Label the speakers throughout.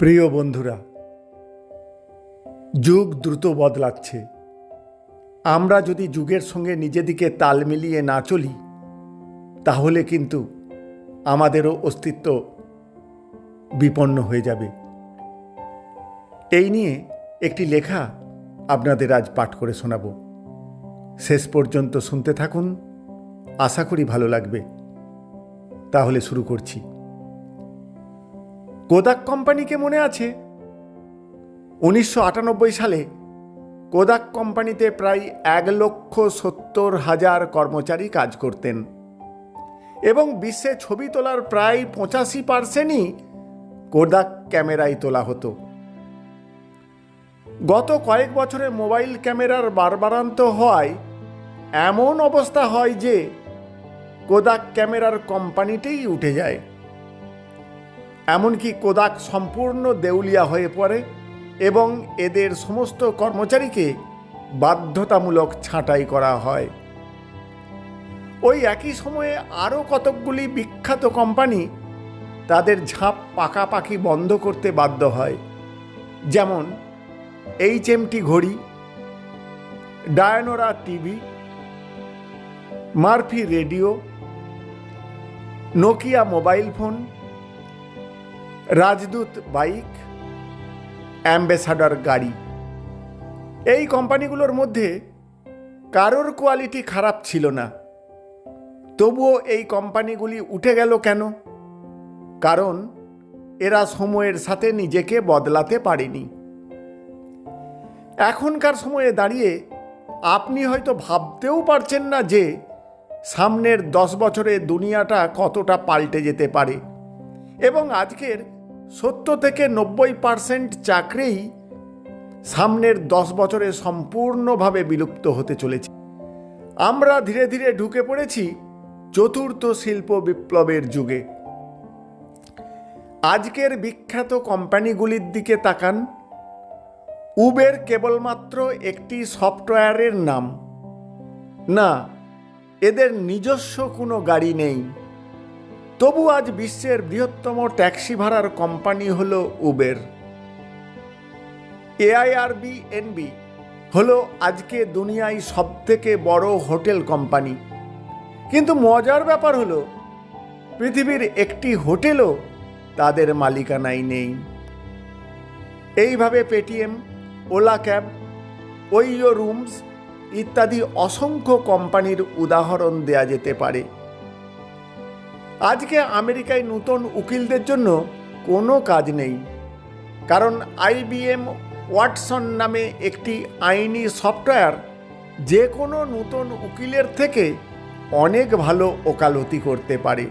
Speaker 1: প্রিয় বন্ধুরা, যুগ দ্রুত বদলাচ্ছে। আমরা যদি যুগের সঙ্গে নিজেদিকে তাল মিলিয়ে না চলি, তাহলে কিন্তু আমাদেরও অস্তিত্ব বিপন্ন হয়ে যাবে। এই নিয়ে একটি লেখা আপনাদের আজ পাঠ করে শোনাব। শেষ পর্যন্ত শুনতে থাকুন। আশা করি ভালো লাগবে। তাহলে শুরু করছি। কোদাক কোম্পানিকে মনে আছে? উনিশশো আটানব্বই সালে কোদাক কোম্পানিতে প্রায় এক লক্ষ সত্তর হাজার কর্মচারী কাজ করতেন। এবং বিশ্বে ছবি তোলার প্রায় পঁচাশি পার্সেন্টই কোদাক ক্যামেরায় তোলা হতো। গত কয়েক বছরে মোবাইল ক্যামেরার বারবারান্ত হওয়ায় এমন অবস্থা হয় যে কোদাক ক্যামেরার কোম্পানিতেই উঠে যায়। এমনকি কোদাক সম্পূর্ণ দেউলিয়া হয়ে পড়ে এবং এদের সমস্ত কর্মচারীকে বাধ্যতামূলক ছাঁটাই করা হয়। ওই একই সময়ে আরও কতকগুলি বিখ্যাত কোম্পানি তাদের ঝাঁপ পাকাপাকি বন্ধ করতে বাধ্য হয়। যেমন এইচএমটি ঘড়ি, Dyanora TV, Murphy radio, Nokia mobile phone Rajdoot bike, Ambassador গাড়ি। এই কোম্পানিগুলোর মধ্যে কারোর কোয়ালিটি খারাপ ছিল না। তবুও এই কোম্পানিগুলি উঠে গেল কেন? কারণ এরা সময়ের সাথে নিজেকে বদলাতে পারেনি। এখনকার সময়ে দাঁড়িয়ে আপনি হয়তো ভাবতেও পারছেন না যে সামনের দশ বছরে দুনিয়াটা কতটা পাল্টে যেতে পারে। এবং আজকের সত্তর থেকে নব্বই পার্সেন্ট চাকরিই সামনের দশ বছরে সম্পূর্ণভাবে বিলুপ্ত হতে চলেছে। আমরা ধীরে ধীরে ঢুকে পড়েছি চতুর্থ শিল্প বিপ্লবের যুগে। আজকের বিখ্যাত কোম্পানিগুলির দিকে তাকান। উবের কেবলমাত্র একটি সফটওয়্যারের নাম। না, এদের নিজস্ব কোনো গাড়ি নেই। তবু আজ বিশ্বের বৃহত্তম ট্যাক্সি ভাড়ার কোম্পানি হল উবের। এআইআরবি, এনবি হলো আজকে দুনিয়ায় সবথেকে বড় হোটেল কোম্পানি। কিন্তু মজার ব্যাপার হলো, পৃথিবীর একটি হোটেলও তাদের মালিকানায় নেই। এইভাবে Paytm, Ola cab, OYO rooms ইত্যাদি অসংখ্য কোম্পানির উদাহরণ দেয়া যেতে পারে। আজকে আমেরিকায় নতুন উকিলদের জন্য কোনো কাজ নেই। কারণ আইবিএম ওয়াটসন নামে একটি আইনি সফটওয়্যার যে কোনো নতুন উকিলের থেকে অনেক ভালো ওকালতি করতে পারে।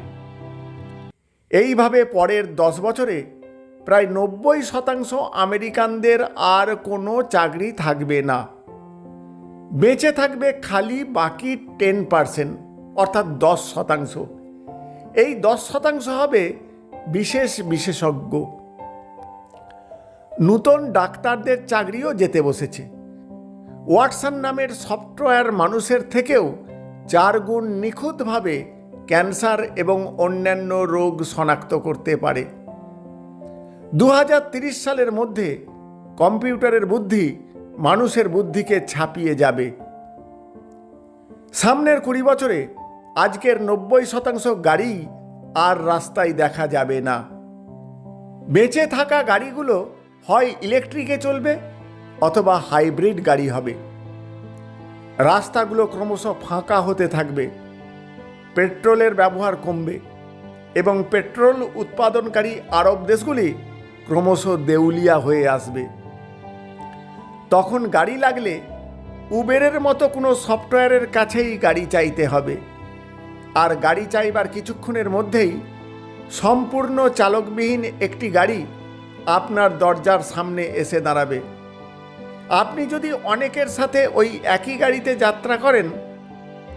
Speaker 1: এইভাবে পরের দশ বছরে প্রায় নব্বই শতাংশ আমেরিকানদের আর কোনো চাকরি থাকবে না। বেঁচে থাকবে খালি বাকি টেন পার্সেন্ট, অর্থাৎ দশ শতাংশ। এই দশ শতাংশ হবে বিশেষ বিশেষজ্ঞ। নূতন ডাক্তারদের চাকরিও যেতে বসেছে। ওয়াটসন নামের সফটওয়্যার মানুষের থেকেও চার গুণ নিখুঁতভাবে ক্যান্সার এবং অন্যান্য রোগ শনাক্ত করতে পারে। দু সালের মধ্যে কম্পিউটারের বুদ্ধি মানুষের বুদ্ধিকে ছাপিয়ে যাবে। সামনের কুড়ি বছরে আজকের নব্বই শতাংশ গাড়ি আর রাস্তায় দেখা যাবে না। বেঁচে থাকা গাড়িগুলো হয় ইলেকট্রিকে চলবে অথবা হাইব্রিড গাড়ি হবে। রাস্তাগুলো ক্রমশ ফাঁকা হতে থাকবে। পেট্রোলের ব্যবহার কমবে এবং পেট্রোল উৎপাদনকারী আরব দেশগুলি ক্রমশ দেউলিয়া হয়ে আসবে। তখন গাড়ি লাগলে উবেরের মতো কোনো সফটওয়্যারের কাছেই গাড়ি চাইতে হবে। আর গাড়ি চাইবার কিছুক্ষণের মধ্যেই সম্পূর্ণ চালকবিহীন একটি গাড়ি আপনার দরজার সামনে এসে দাঁড়াবে। আপনি যদি অনেকের সাথে ওই একই গাড়িতে যাত্রা করেন,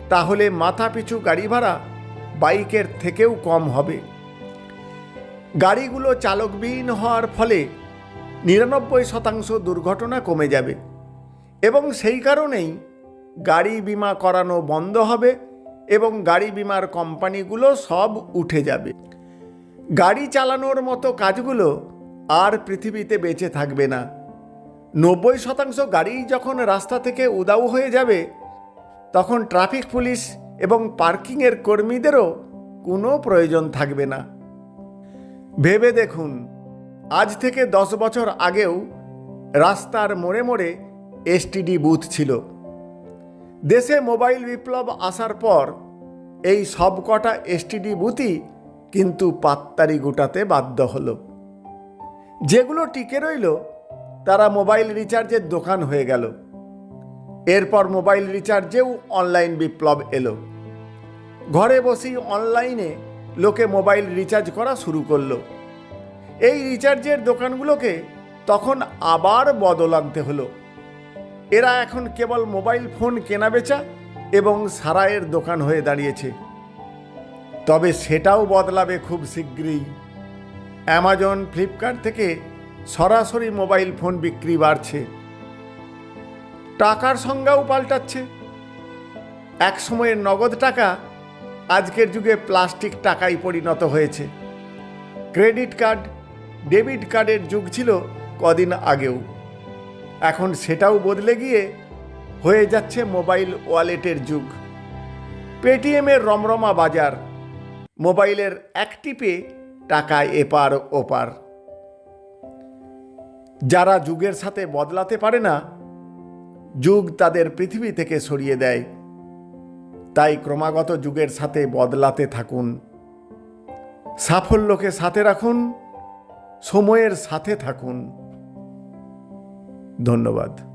Speaker 1: তাহলে মাথাপিছু গাড়ি ভাড়া বাইকের থেকেও কম হবে। গাড়িগুলো চালকবিহীন হওয়ার ফলে নিরানব্বই শতাংশ দুর্ঘটনা কমে যাবে এবং সেই কারণেই গাড়ি বিমা করানো বন্ধ হবে। এবং গাড়ি বিমার কোম্পানিগুলো সব উঠে যাবে। গাড়ি চালানোর মতো কাজগুলো আর পৃথিবীতে বেঁচে থাকবে না। নব্বই শতাংশ গাড়ি যখন রাস্তা থেকে উদাউ হয়ে যাবে, তখন ট্রাফিক পুলিশ এবং পার্কিংয়ের কর্মীদেরও কোনো প্রয়োজন থাকবে না। ভেবে দেখুন, আজ থেকে দশ বছর আগেও রাস্তার মোড়ে মোড়ে এসটিডি বুথ ছিল। দেশে মোবাইল বিপ্লব আসার পর এই সবকটা এসটিডি বুথই কিন্তু পাত্তারি গোটাতে বাধ্য হলো। যেগুলো টিকে রইল, তারা মোবাইল রিচার্জের দোকান হয়ে গেল। এরপর মোবাইল রিচার্জেও অনলাইন বিপ্লব এলো। ঘরে বসেই অনলাইনে লোকে মোবাইল রিচার্জ করা শুরু করল। এই রিচার্জের দোকানগুলোকে তখন আবার বদল আনতে হলো। এরা এখন কেবল মোবাইল ফোন কেনাবেচা এবং সারাইয়ের দোকান হয়ে দাঁড়িয়েছে। তবে সেটাও বদলাবে খুব শীঘ্রই অ্যামাজন ফ্লিপকার্ট থেকে সরাসরি মোবাইল ফোন বিক্রি বাড়ছে। টাকার সংজ্ঞাও পাল্টাচ্ছে। এক সময়ের নগদ টাকা আজকের যুগে প্লাস্টিক টাকায় পরিণত হয়েছে। ক্রেডিট কার্ড, ডেবিট কার্ডের যুগ ছিল কদিন আগেও। এখন সেটাও বদলে গিয়ে হয়ে যাচ্ছে মোবাইল ওয়ালেটের যুগ। পেটিএমের রমরমা বাজার, মোবাইলের এক টিপে টাকা এপার ওপার। যারা যুগের সাথে বদলাতে পারে না, যুগ তাদের পৃথিবী থেকে সরিয়ে দেয়। তাই ক্রমাগত যুগের সাথে বদলাতে থাকুন। সাফল্যকে সাথে রাখুন, সময়ের সাথে থাকুন। ধন্যবাদ।